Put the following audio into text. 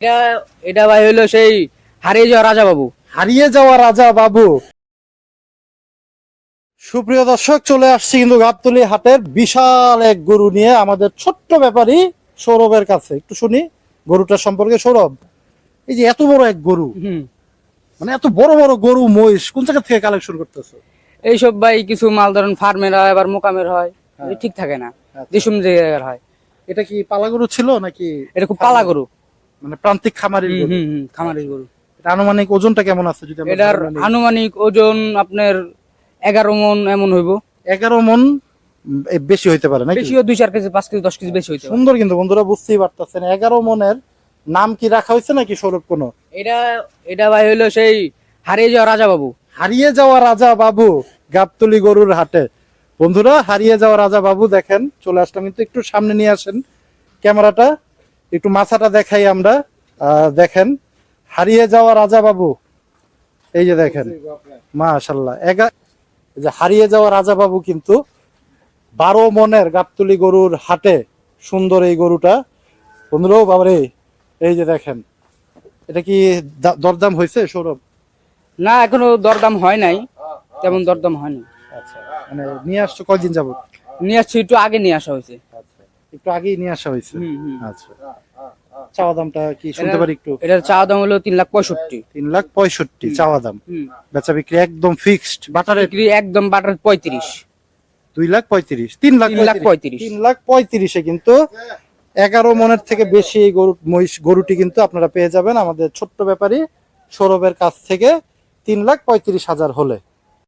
এটা এটা ভাই হলো সেই হারিয়ে যাওয়া রাজা বাবু। হারিয়ে যাওয়া রাজা বাবু। সুপ্রিয় দর্শক চলে আসছি কিন্তু গাবতলি হাটের বিশাল এক গরু নিয়ে আমাদের ছোট্ট ব্যাপারী সৌরভের কাছে। একটু শুনি গরুটার সম্পর্কে সৌরভ। এই যে এত বড় এক গরু। মানে এত বড় বড় গরু মহিষ কোন জায়গা থেকে কালেকশন করতেছো? এইসব ভাই কিছু মাল ধরেন ফার্মের হয় আবার মোকামের হয় হ্যাঁ। ঠিক থাকে না। আচ্ছা। যেসব জায়গার হয়। এটা কি পালা গরু ছিল নাকি এটা খুব পালা গরু। মানে প্রান্তিক খামারের গরু। খামারের গরু। এটা আনুমানিক ওজনটা কেমন আছে যদি এটার আনুমানিক ওজন আপনার এগারো মন এমন হইব। এগারো মন বেশি হইতে পারে নাকি? বেশিও দুই চার কেজি পাঁচ কেজি দশ কেজি বেশি হইতে সুন্দর কিন্তু বন্ধুরা বুঝতেই পারতেছেন। এগারো মনের নাম কি রাখা হয়েছে নাকি সৌরভ কোনো? এটা এটা ভাই হইল সেই হারিয়ে যাওয়া রাজা বাবু হারিয়ে যাওয়া রাজা বাবু গাবতলি গরুর হাটে। বন্ধুরা হারিয়ে যাওয়া রাজা বাবু দেখেন চলে আসলাম কিন্তু একটু সামনে নিয়ে আসেন। ক্যামেরাটা একটু মাথাটা দেখাই আমরা। দেখেন হারিয়ে যাওয়া রাজা বাবু এই যে দেখেন মাশাল্লাহ এগা যে হারিয়ে যাওয়া রাজা বাবু কিন্তু বারো মনের গাবতুলি গরুর হাটে সুন্দর এই গরুটা। বন্ধুরাও বাবারে এই যে দেখেন এটা কি দরদাম হয়েছে সৌরভ? না এখনও দরদাম হয় নাই। তেমন দরদাম হয়নি আচ্ছা মানে নিয়ে আসছো কয়দিন যাবত? নিয়ে আসছি একটু আগে নিয়ে আসা হয়েছে। একটু আগেই নিয়ে আসা হয়েছে। আচ্ছা। চাওয়া দামটা কি শুনতে পারি একটু? এটার চা দাম হলো তিন লাখ পঁয়ষট্টি। তিন লাখ পঁয়ষট্টি চাওয়া দাম। বেচা বিক্রি একদম ফিক্সড বাটারে বিক্রি একদম বাটার পঁয়ত্রিশ। দুই লাখ পঁয়ত্রিশ তিন লাখ লাখ পঁয়ত্রিশ। তিন লাখ পঁয়ত্রিশে কিন্তু এগারো মনের থেকে বেশি এই গরু মহিষ গরুটি কিন্তু আপনারা পেয়ে যাবেন আমাদের ছোট্ট ব্যাপারী সৌরভের কাছ থেকে তিন লাখ পঁয়ত্রিশ হাজার হলে।